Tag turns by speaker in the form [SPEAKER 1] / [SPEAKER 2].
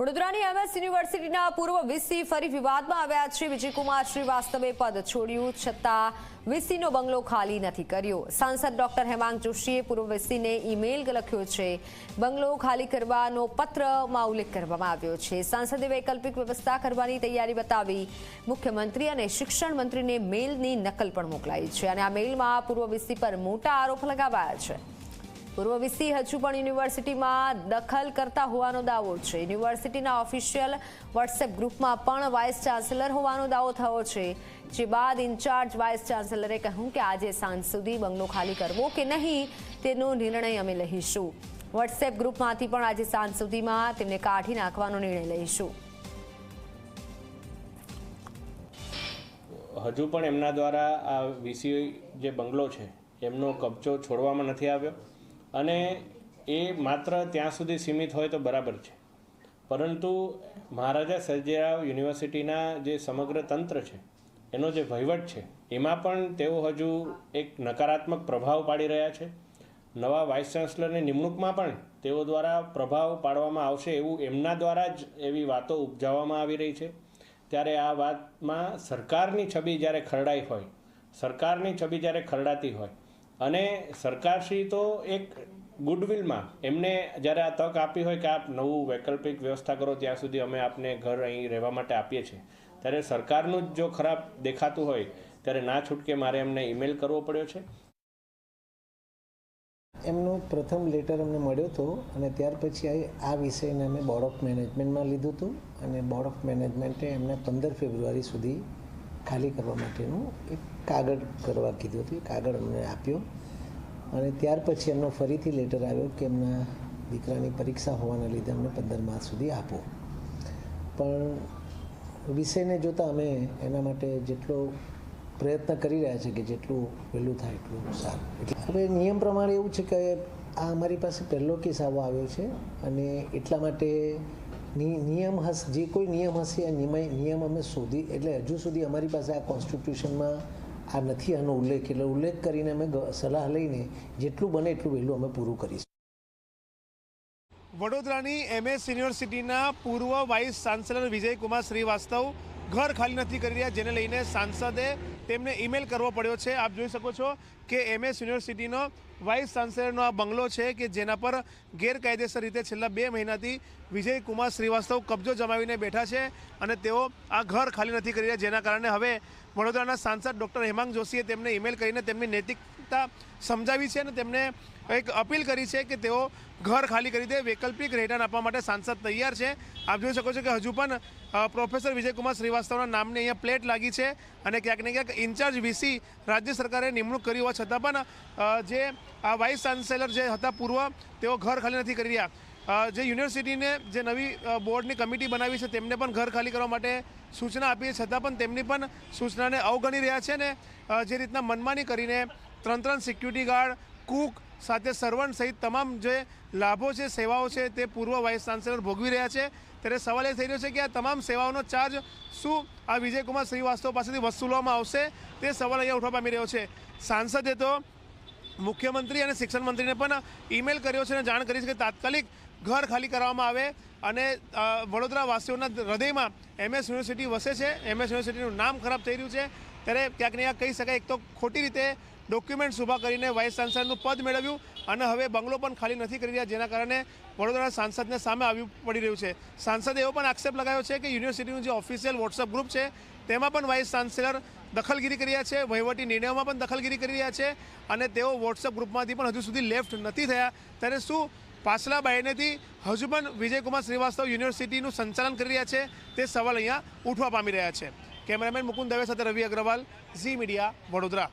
[SPEAKER 1] વડોદરાની એમએસ યુનિવર્સિટીના પૂર્વ વીસી ફરી વિવાદમાં આવ્યા છે. વિજયકુમાર શ્રીવાસ્તવે પદ છોડ્યું છતાં વીસીનો બંગલો ખાલી નથી કર્યો. સાંસદ ડોક્ટર હેમાંગ જોશીએ પૂર્વ વીસીને ઈમેલ લખ્યો છે, બંગલો ખાલી કરવાનો પત્રમાં ઉલ્લેખ કરવામાં આવ્યો છે. સાંસદે વૈકલ્પિક વ્યવસ્થા કરવાની તૈયારી બતાવી મુખ્યમંત્રી અને શિક્ષણ મંત્રીને મેલની નકલ પણ મોકલાઈ છે. અને આ મેલમાં પૂર્વ વીસી પર મોટા આરોપ લગાવાયા છે. પૂર્વ વીસી હજુ પણ યુનિવર્સિટીમાં દખલ કરતા હોવાનો દાવો છે. યુનિવર્સિટીના ઓફિશિયલ વોટ્સએપ ગ્રુપમાં પણ વાઇસ ચાન્સેલર હોવાનો દાવો થયો છે. જે બાદ ઇન્ચાર્જ વાઇસ ચાન્સેલરે કહ્યું કે આજે સાંજ સુધી બંગલો ખાલી કરવો કે નહીં તેનો નિર્ણય અમે લઈશું. વોટ્સએપ ગ્રુપમાંથી પણ આજે સાંજ સુધીમાં તેમને કાઢી નાખવાનો નિર્ણય લઈશું.
[SPEAKER 2] હજુ પણ એમના દ્વારા આ વીસી જે બંગલો છે, એમનો કબજો છોડવામાં નથી આવ્યો? અને એ માત્ર ત્યાં સુધી સીમિત હોય તો બરાબર છે. પરંતુ મહારાજા સર્જેરાવ યુનિવર્સિટીના જે સમગ્ર તંત્ર છે, એનો જે વહીવટ છે, એમાં પણ તેઓ હજુ એક નકારાત્મક પ્રભાવ પાડી રહ્યા છે. નવા વાઇસ ચાન્સલરની નિમણૂકમાં પણ તેઓ દ્વારા પ્રભાવ પાડવામાં આવશે એવું એમના દ્વારા જ એવી વાતો ઉપજાવવામાં આવી રહી છે. ત્યારે આ વાતમાં સરકારની છબી જ્યારે ખરડાઈ હોય, સરકારની છબી જ્યારે ખરડાતી હોય અને સરકારશ્રી તો એક ગુડવિલમાં એમને જ્યારે આ તક આપી હોય કે આપ નવું વૈકલ્પિક વ્યવસ્થા કરો ત્યાં સુધી અમે આપને ઘર અહીં રહેવા માટે આપીએ છીએ. ત્યારે સરકારનું જ જો ખરાબ દેખાતું હોય, ત્યારે ના છૂટકે મારે એમને ઈમેલ કરવો પડ્યો છે.
[SPEAKER 3] એમનો પ્રથમ લેટર અમને મળ્યો હતો અને ત્યાર પછી આ- વિષયને અમે બોર્ડ ઓફ મેનેજમેન્ટમાં લીધું હતું અને બોર્ડ ઓફ મેનેજમેન્ટે એમને પંદર ફેબ્રુઆરી સુધી ખાલી કરવા માટેનું એક કાગળ કરવા કીધું હતું, એ કાગળ અમને આપ્યો. અને ત્યાર પછી એમનો ફરીથી લેટર આવ્યો કે એમના દીકરાની પરીક્ષા હોવાના લીધે અમને પંદર માર્ચ સુધી આપો. પણ વિષયને જોતાં અમે એના માટે જેટલો પ્રયત્ન કરી રહ્યા છે કે જેટલું વહેલું થાય એટલું સારું. એટલે હવે નિયમ પ્રમાણે એવું છે કે આ અમારી પાસે પહેલો કેસ આવો આવ્યો છે અને એટલા માટે નિયમ હશે જે કોઈ નિયમ હશે, આ નિયમ અમે શોધી એટલે હજુ સુધી અમારી પાસે આ કોન્સ્ટિટ્યુશનમાં આ નથી, આનો ઉલ્લેખ. એટલે ઉલ્લેખ કરીને અમે સલાહ લઈને જેટલું બને એટલું વહેલું અમે પૂરું કરીશું.
[SPEAKER 4] વડોદરાની એમએસ યુનિવર્સિટીના પૂર્વ વાઇસ ચાન્સેલર વિજયકુમાર શ્રીવાસ્તવ ઘર ખાલી નથી કરી રહ્યા, જેને લઈને સાંસદે તેમને ઈમેલ કરવો પડ્યો છે. આપ જોઈ શકો છો કે એમએસ યુનિવર્સિટીનો વાઇસ ચાન્સેલરનો આ બંગલો છે કે જેના પર ગેરકાયદેસર રીતે છેલ્લા બે મહિનાથી વિજયકુમાર શ્રીવાસ્તવ કબજો જમાવીને બેઠા છે અને તેઓ આ ઘર ખાલી નથી કરી રહ્યા જેના કારણે હવે વડોદરાના સાંસદ ડૉક્ટર હેમાંગ જોશીએ તેમને ઈમેલ કરીને તેમની નૈતિકતા સમજાવી છે અને તેમને એક અપીલ કરી છે કે તેઓ ઘર ખાલી કરી દે, વૈકલ્પિક રહેઠાણ આપવા માટે સાંસદ તૈયાર છે. આપ જોઈ શકો છો કે હજુ પણ પ્રોફેસર વિજયકુમાર શ્રીવાસ્તવના નામની અહીંયા પ્લેટ લાગી છે અને ક્યાંક ને ક્યાંક ઇન્ચાર્જ વીસી રાજ્ય સરકારે નિમણૂક કરી હોવા છતાં પણ જે વાઇસ ચાન્સેલર જે હતા પૂર્વ, તેઓ ઘર ખાલી નથી કરી રહ્યા. જે યુનિવર્સિટીને જે નવી બોર્ડની કમિટી બનાવી છે, તેમને પણ ઘર ખાલી કરવા માટે સૂચના આપી છતાં પણ તેમની પણ સૂચનાને અવગણી રહ્યા છે ને જે રીતના મનમાની કરીને ત્રણ ત્રણ સિક્યુરિટી ગાર્ડ, કુક સાથે સર્વન્ટ સહિત તમામ જે લાભો છે, સેવાઓ છે, તે પૂર્વ વાઇસ ચાન્સેલર ભોગવી રહ્યા છે. ત્યારે સવાલ એ થઈ રહ્યો છે કે આ તમામ સેવાઓનો ચાર્જ શું આ વિજયકુમાર શ્રીવાસ્તવ પાસેથી વસૂલવામાં આવશે? તે સવાલ અહીંયા ઉઠવા પામી રહ્યો છે. સાંસદે તો મુખ્યમંત્રી અને શિક્ષણ મંત્રીને પણ ઈમેલ કર્યો છે અને જાણ કરી છે કે તાત્કાલિક ઘર ખાલી કરવામાં આવે અને વડોદરાવાસીઓના વડોદરા વાસીઓના હૃદયમાં એમએસ યુનિવર્સિટી વસે છે. એમએસ યુનિવર્સિટીનું નામ ખરાબ થઈ રહ્યું છે. ત્યારે ક્યાંક ને ક્યાંક કહી શકાય, એક તો ખોટી રીતે ડોક્યુમેન્ટ ઊભા કરીને વાઇસ ચાન્સલરનું પદ મેળવ્યું અને હવે બંગલો પણ ખાલી નથી કરી રહ્યા, જેના કારણે વડોદરા સાંસદને સામે આવ્યું પડી રહ્યું છે. સાંસદે એવો પણ આક્ષેપ લગાવ્યો છે કે યુનિવર્સિટીનું જે ઓફિશિયલ વોટ્સઅપ ગ્રુપ છે, તેમાં પણ વાઇસ ચાન્સેલર દખલગીરી કરી રહ્યા છે. વહીવટી નિર્ણયોમાં પણ દખલગીરી કરી રહ્યા છે અને તેઓ વોટ્સઅપ ગ્રુપમાંથી પણ હજુ સુધી લેફ્ટ નથી થયા. ત્યારે શું પાછલા બાયનેથી હજુ પણ વિજયકુમાર શ્રીવાસ્તવ યુનિવર્સિટીનું સંચાલન કરી રહ્યા છે? તે સવાલ અહીંયા ઉઠવા પામી રહ્યા છે. કેમેરામેન મુકુંદ દવે સાથે રવિ અગ્રવાલ, ઝી મીડિયા વડોદરા.